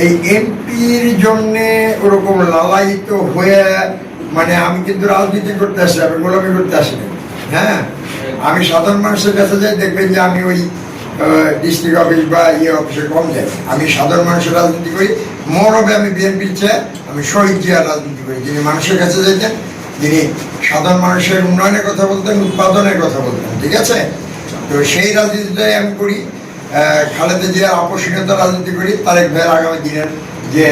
এই এমপির জন্য ওরকম লালায়িত হয়ে মানে আমি কিন্তু রাজনীতি করতে আসি, আমি গোলামি করতে আসিনি হ্যাঁ? আমি সাধারণ মানুষের কাছে যাই, দেখবেন যে আমি ওই ডিস্ট্রিক্ট অফিস বা ইয়ে অফিসে কম যাই। আমি সাধারণ মানুষের রাজনীতি করি, মরবে আমি বিএনপির চেয়ে, আমি শহীদ জিয়ার রাজনীতি করি। যিনি মানুষের কাছে যাইতেন, যিনি সাধারণ মানুষের উন্নয়নের কথা বলতেন, উৎপাদনের কথা বলতেন, ঠিক আছে? তো সেই রাজনীতিটাই আমি করি। খালেদা জিয়ার আপসীনতা রাজনীতি করি তারেক ভাইয়ের আগামী দিনের যে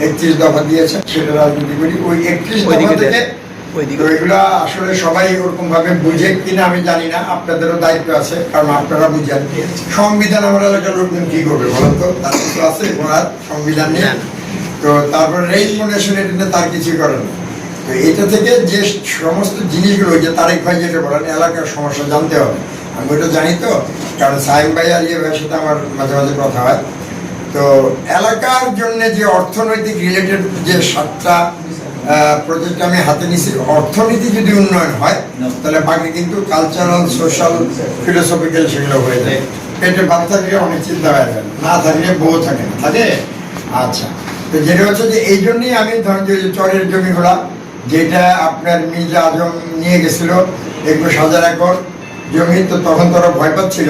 একত্রিশ দফা দিয়েছে সেটা রাজনীতি করি। ওই একত্রিশ দফা থেকে এগুলা আসলে সবাই ওরকম ভাবে বুঝে কিনা আমি জানি না আপনাদেরও দায়িত্ব আছে কারণ আপনারা বুঝেন সংবিধান আমার এলাকার লোকজন কি করবে বলেন তো? তার কিছু আছে বলার সংবিধান নিয়ে তো তারপর রেল মোনেশন এটা তার কিছু করে না তো এটা থেকে যে সমস্ত জিনিসগুলো যে তারেক ভাই যেটা বলেন এলাকার সমস্যা জানতে হবে। আমি ওটা জানি তো, কারণ সাহেব ভাই আর ইয়ে ভাইয়ের সাথে আমার মাঝে মাঝে কথা হয়। তো এলাকার জন্য যে অর্থনৈতিক রিলেটেড যে সাতটা প্রজেক্ট আমি হাতে নিছি, অর্থনীতি যদি উন্নয়ন হয়, তাহলে বাকি কিন্তু কালচারাল সোশ্যাল ফিলোসফিক্যাল সেগুলো হয়ে যায় পেটে ভাত থাকলে অনেক চিন্তা হয়ে যায় না থাকলে বউ থাকে না, থাকে? আচ্ছা তো যেটা হচ্ছে যে এই জন্যই আমি ধরেন যে চরের জমিগুলা যেটা আপনার মির্জা আজম নিয়ে গেছিল, একুশ হাজার একর জমি তো তখন তারা ভয় পাচ্ছিল।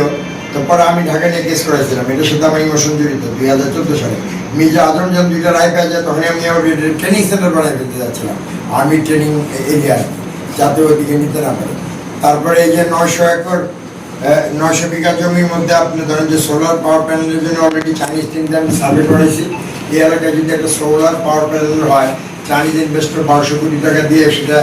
তো পরে আমি ঢাকা নিয়ে কেস করেছিলাম এটার সাথে আমার ইমোশন জড়িত, দুই হাজার চোদ্দ সালে। মির্জা আজম যখন দুইটা রায় পেয়ে যায় তখন আমি আমার ট্রেনিং সেন্টার বানাই ফেলতে যাচ্ছিলাম। আর্মি ট্রেনিং এরিয়া যাতে ওদিকে নিতে না পারে। তারপরে এই যে নয়শো একর নয়শো বিঘা জমির মধ্যে আপনি ধরেন যে সোলার পাওয়ার প্যানেলের জন্য অলরেডি চাইনিজ টিমকে আমি সার্ভে করেছি এই এলাকায় যদি একটা সোলার পাওয়ার প্যানেল হয় চাইনিজ ইনভেস্টর বারোশো কোটি টাকা দিয়ে সেটা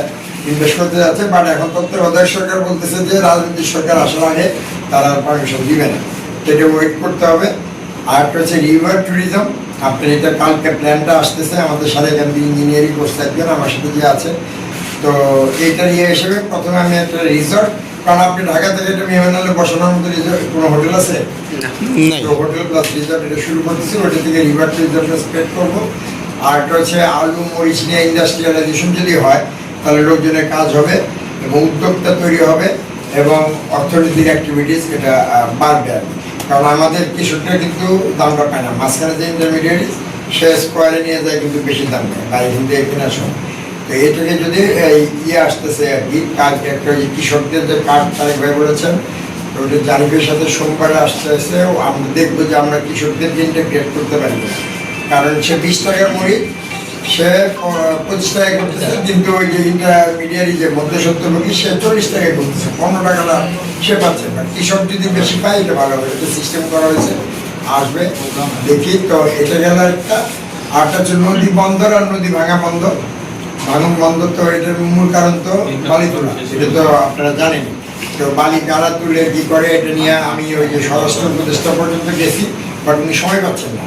ইনভেস্ট করতে যাচ্ছে বাট এখন তত্ত্বাবধায়ক সরকার বলতেছে যে রাজনৈতিক সরকার আসার আগে তারা পারমিশন দিবে না। সেটা ওয়েট করতে হবে। আর একটা হচ্ছে রিভার ট্যুরিজম আপনার এটা কালকে প্ল্যানটা আসতেছে আমাদের সাথে এখান থেকে ইঞ্জিনিয়ারিং কোর্স থাকবেন আমার সাথে যে আছে। তো এইটার ইয়ে হিসেবে প্রথমে আমি একটা রিসর্ট কারণ আপনি ঢাকা থেকে একটা মেহমানালে বসানোর মতো রিসর্ট কোনো হোটেল আছে? তো হোটেল প্লাস রিসর্ট এটা শুরু করতেছি ওটা থেকে রিভার ট্যুরিজমটা স্প্রেড করব। আর একটা হচ্ছে আলু মরিচ নিয়ে ইন্ডাস্ট্রিয়ালাইজেশন যদি হয় তাহলে লোকজনের কাজ হবে এবং উদ্যোক্তা তৈরি হবে এবং অর্থনৈতিক অ্যাক্টিভিটিস এটা বাড়বে আর। কারণ আমাদের কৃষকরা কিন্তু দামটা পায় না। মাঝখানে যে ইন্টারমিডিয়েট সে স্কোয়ারে নিয়ে যায় কিন্তু বেশি দাম নেয় বাইরে কিন্তু কেনার সময় তো এটাকে যদি, এই ইয়ে আসতেছে আর কি, কাজ একটা ওই কৃষকদের যে কার্ড তারিখ ভাই বলেছেন ওটা জারিফের সাথে সোমবারে আসতে আসতেছে আমরা দেখব যে আমরা কৃষকদেরকে ইন্টাগ্রেট করতে পারি কারণ সে বিশ টাকার মুড়ি সে পঁচিশ টাকায় করতেছে, কিন্তু ওই যে যে সে চল্লিশ টাকায় করতেছে। পনেরো টাকাটা সে পাচ্ছে না। কৃষক যদি বেশি পায়, এটা ভালো হবে। এটা সিস্টেম করা হয়েছে। আসবে, দেখি। তো এটা গেল একটা। হচ্ছে নদী বন্দর আর নদী ভাঙা বন্দর। ভাঙন বন্দর তো এটার মূল কারণ তো বালি তোলা তো আপনারা জানেন। তো বালি কারা তুলে কি করে, এটা নিয়ে আমি ওই যে স্বরাষ্ট্র উপদেষ্টা পর্যন্ত গেছি, বাট উনি সময় পাচ্ছেন না।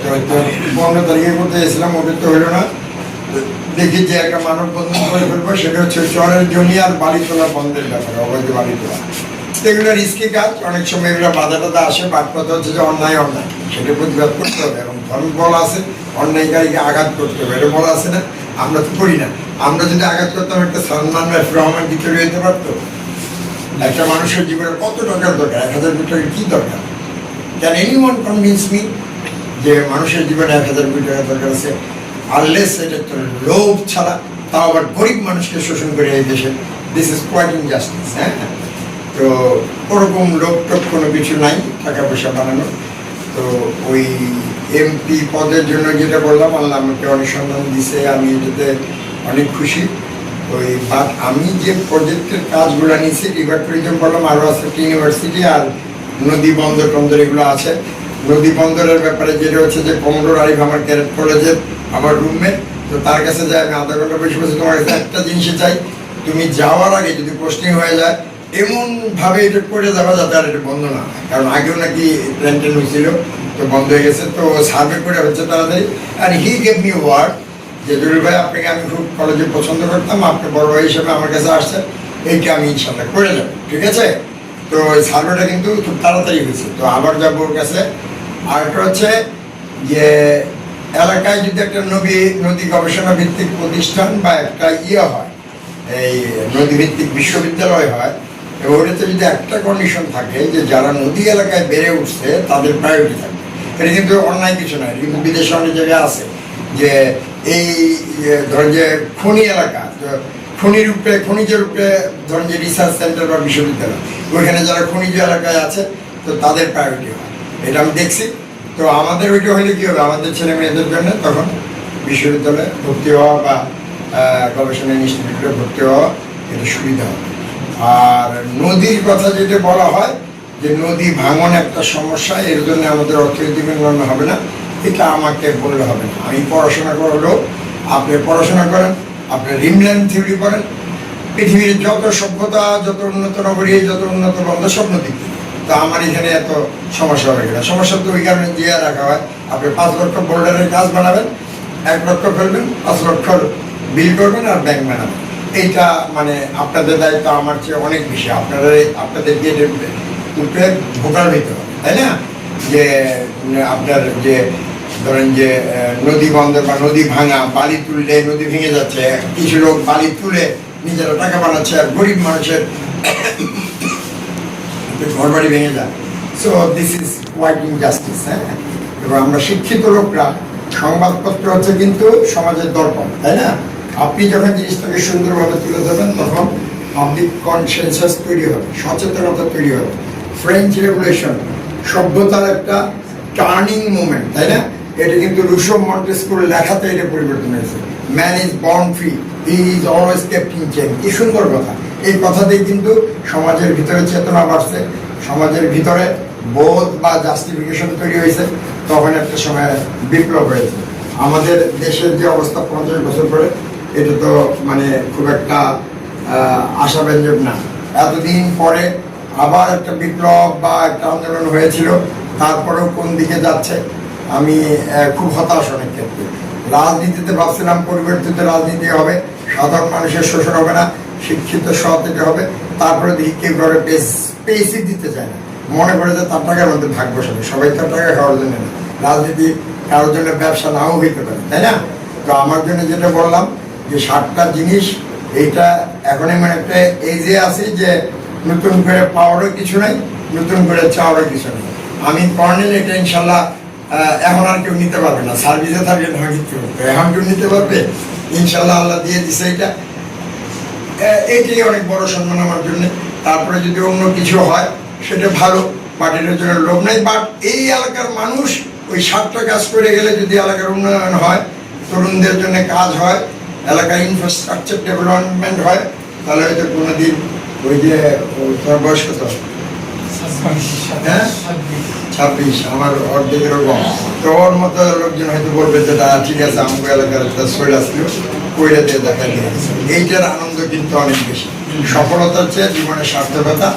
তো তো পনেরো তারিখে করতে গেছিলাম ওটা হলো না। দেখি যে একটা মানব বন্ধন করে ফেলব, সেটা হচ্ছে চরের জমি আর বালি তোলা বন্ধের ব্যাপারে, অবৈধ বালি তোলা। এগুলো রিস্কি কাজ, অনেক সময় এগুলো বাধা আসে বাদ হচ্ছে যে অন্যায় অন্যায়। সেটা প্রতিবাদ করতে হবে, এবং ধর্ম বল আছে, অন্যায়কারীকে আঘাত করতে হবে, এটা বলা আছে না। আমরা তো করি না। আমরা যদি আঘাত করতাম, একটা সালমান রাফি রহমান কি তৈরি পারতো। একটা মানুষের জীবনে কত টাকার দরকার? এক হাজার কোটি টাকার কি দরকার? Can anyone convince me যে মানুষের জীবনে এক হাজার কোটি টাকা দরকার আছে আনলেস এটা তো লোভ ছাড়া, তাও আবার গরিব মানুষকে শোষণ করে এই দেশে দিস ইজ কোয়াইট ইনজাস্টিস হ্যাঁ? তো ওরকম লোক টোক কোনো কিছু নাই, টাকা পয়সা বানানো। তো ওই এমপি পদের জন্য যেটা বললাম, আল্লাহ আমাকে অনুসন্ধান দিছে, আমি এটাতে অনেক খুশি। ওই বাট আমি যে প্রজেক্টের কাজগুলো নিয়েছি রিভার ট্যুরিজম বললাম, আরও আছে ইউনিভার্সিটি আর নদী বন্দর টন্দর এগুলো আছে। নদী বন্দরের ব্যাপারে যেটা হচ্ছে যে কমডোর আরিফ আমার ক্যারেট কলেজের আমার রুমমেট তো তার কাছে যাই, আমি আধা ঘণ্টা বসে বসে তোমার কাছে একটা জিনিসে চাই, তুমি যাওয়ার আগে যদি পোস্টিং হয়ে যায় এমন ভাবে এটা করে যাওয়া যাতে আর এটা বন্ধ না কারণ আগেও নাকি প্ল্যান ট্যান হয়েছিল, তো বন্ধ হয়ে গেছে, তো সার্ভে করে হচ্ছে তাড়াতাড়ি। আর হি গেভ মি ওয়ার্ড যে, জরুরি ভাই, আপনাকে আমি খুব কলেজে পছন্দ করতাম, আপনি বড় হিসেবে আমার কাছে আসছেন এইটা আমি ইনশাল্লাহ করে যাব ঠিক আছে? তো ওই সার্ভেটা কিন্তু খুব তাড়াতাড়ি হয়েছে। তো আবার যাব ওর কাছে। আর একটা হচ্ছে যে, এলাকায় যদি একটা নদী নদী গবেষণা ভিত্তিক প্রতিষ্ঠান বা একটা ইয়ে হয়, এই নদী ভিত্তিক বিশ্ববিদ্যালয় হয় ওটাতে যদি একটা কন্ডিশন থাকে যে যারা নদী এলাকায় বেড়ে উঠছে, তাদের প্রায়োরিটি থাকবে এটা কিন্তু অন্যায় কিছু নয় কিন্তু বিদেশে অনেক জায়গায় আছে। যে এই, ধরেন যে খনি এলাকা খনির উপরে খনিজের উপরে ধরেন যে রিসার্চ সেন্টার বা বিশ্ববিদ্যালয়, ওইখানে যারা খনিজ এলাকায় আছে, তো তাদের প্রায়োরিটি হয়। এটা আমি দেখছি। তো আমাদের ওইটা হলে কী হবে? আমাদের ছেলে মেয়েদের জন্য তখন বিশ্ববিদ্যালয়ে ভর্তি হওয়া বা গবেষণা ইনস্টিটিউটে ভর্তি হওয়া এটা সুবিধা হবে। আর নদীর কথা যেটা বলা হয়, যে নদী ভাঙন একটা সমস্যা, এর জন্য আমাদের অর্থনৈতিক উন্নয়ন হবে না, এটা আমাকে বললে হবে না। আমি পড়াশোনা করলেও, আপনি পড়াশোনা করেন আপনি রিমল্যান্ড থিওরি করেন পৃথিবীর যত সভ্যতা, যত উন্নত নগরী, যত উন্নত বন্ধ সব নদী। তা আমার এখানে এত সমস্যা হবে কিনা? সমস্যা তো ওই কারণে দিয়ে রাখা হয়। আপনি পাঁচ লক্ষ বোল্ডারের কাজ বানাবেন, এক লক্ষ ফেলবেন, পাঁচ লক্ষ বিল করবেন আর ব্যাংক বানাবেন। এইটা মানে আপনাদের দায়িত্ব, আমার চেয়ে অনেক বেশি। আপনারা আপনাদের দিয়ে ভোটার হইতে হবে তাই না? যে, আপনার যে ধরেন যে নদী বন্ধ বা নদী ভাঙা, বালি তুললে নদী ভেঙে যাচ্ছে, কিছু লোক বালি তুলে নিজেরা টাকা বানাচ্ছে আর গরিব মানুষের ঘর বাড়ি ভেঙে যায়। So this is quite injustice হ্যাঁ? এবং আমরা শিক্ষিত লোকরা, সংবাদপত্র হচ্ছে কিন্তু সমাজের দর্পণ, তাই না? আপনি যখন জিনিসটাকে সুন্দরভাবে তুলে ধরবেন, তখন পাবলিক কনসেন্সাস তৈরি হবে, সচেতনতা তৈরি হবে। ফ্রেঞ্চ রেগুলেশন সভ্যতার একটা টার্নিং মোমেন্ট তাই না? এটা কিন্তু রুশো মন্টেস্কুর লেখাতে এটা পরিবর্তন হয়েছে। Man is born free he is always kept in chain কি সুন্দর কথা। এই কথাতেই কিন্তু সমাজের ভিতরে চেতনা বাড়ছে। সমাজের ভিতরে বোধ বা জাস্টিফিকেশন তৈরি হয়েছে। তখন একটা সময় বিপ্লব হয়েছে। আমাদের দেশের যে অবস্থা পঞ্চাশ বছর পরে, এটা তো মানে খুব একটা আশাব্যঞ্জক না। এতদিন পরে আবার একটা বিপ্লব বা একটা আন্দোলন হয়েছিল। তারপরেও কোন দিকে যাচ্ছে? আমি খুব হতাশ অনেক ক্ষেত্রে। রাজনীতিতে ভাবছিলাম পরিবর্তিত রাজনীতি হবে, সাধারণ মানুষের শোষণ হবে না, শিক্ষিত সৎ থেকে হবে, তারপরে দেখি কেউ কারও পেসই দিতে চায় না। মনে করে যে তার টাকার মধ্যে ভাগ বসাবে, সবাই তার টাকা খাওয়ার জন্য না রাজনীতি কারোর জন্য ব্যবসা নাও হইতে পারে, তাই না? তো আমার জন্য যেটা বললাম, যে সাতটা জিনিস, এইটা এখন এমন একটা এজে আছি যে নতুন করে পাওয়ারও কিছু নাই, নতুন করে চাওয়ারও কিছু নেই। আমি কর্নেল, এটা ইনশাল্লাহ এখন আর কেউ নিতে পারবে না। সার্ভিসে থাকলে না নিতে এখন কেউ নিতে পারবে? ইনশাল্লাহ আল্লাহ দিয়ে দিছে এটা। এইটাই অনেক বড় সম্মান আমার জন্য। তারপরে যদি অন্য কিছু হয় সেটা ভালো। এটার জন্য লোভ নেই। বাট এই এলাকার মানুষ ওই সাতটা কাজ করে গেলে যদি এলাকার উন্নয়ন হয় তরুণদের জন্য কাজ হয় এলাকার ইনফ্রাস্ট্রাকচার ডেভেলপমেন্ট হয় তাহলে হয়তো কোনোদিন ওই যে ও, তোমার বয়স কত ছাব্বিশ, আমার অর্ধেক এরকম তো ওর মতো লোকজন হয়তো বলবে যে তা ঠিক আছে, আমাকে এলাকার একটা শরীর আসলো, কইরা দিয়ে দেখা এইটার আনন্দ কিন্তু অনেক বেশি। সফলতার চেয়ে জীবনের সার্থকতা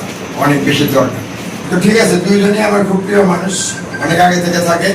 অনেক বেশি দরকার। তো ঠিক আছে, দুইজনই আমার খুব প্রিয় মানুষ, অনেক আগে থেকে থাকে।